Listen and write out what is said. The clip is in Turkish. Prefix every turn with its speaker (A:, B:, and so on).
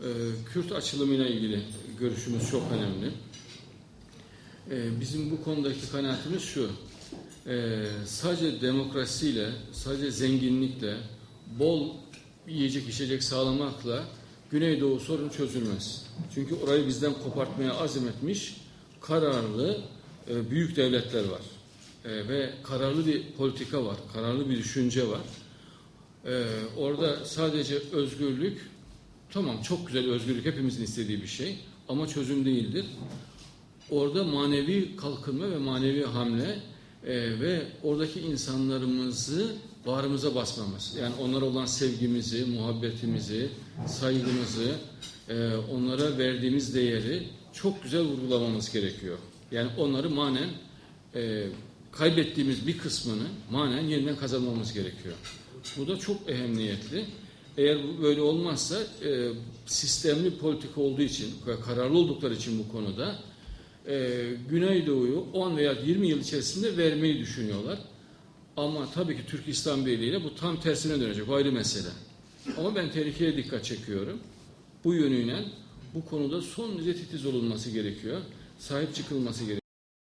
A: Ee, Kürt açılımıyla ilgili görüşümüz çok önemli. Ee, bizim bu konudaki kanaatimiz şu. Ee, sadece demokrasiyle, sadece zenginlikle, bol yiyecek içecek sağlamakla Güneydoğu sorunu çözülmez. Çünkü orayı bizden kopartmaya azim etmiş kararlı e, büyük devletler var. E, ve kararlı bir politika var, kararlı bir düşünce var. E, orada sadece özgürlük, tamam çok güzel özgürlük hepimizin istediği bir şey ama çözüm değildir. Orada manevi kalkınma ve manevi hamle e, ve oradaki insanlarımızı bağrımıza basmamız. Yani onlara olan sevgimizi, muhabbetimizi, saygımızı, e, onlara verdiğimiz değeri çok güzel vurgulamamız gerekiyor. Yani onları manen e, kaybettiğimiz bir kısmını manen yeniden kazanmamız gerekiyor. Bu da çok ehemmiyetli. Eğer böyle olmazsa e, sistemli politika olduğu için kararlı oldukları için bu konuda e, Güneydoğu'yu 10 veya 20 yıl içerisinde vermeyi düşünüyorlar. Ama tabii ki Türk İslam Birliği ile bu tam tersine dönecek. O ayrı mesele. Ama ben tehlikeye dikkat çekiyorum. Bu yönüyle bu konuda son derece titiz olunması gerekiyor. Sahip çıkılması gerekiyor.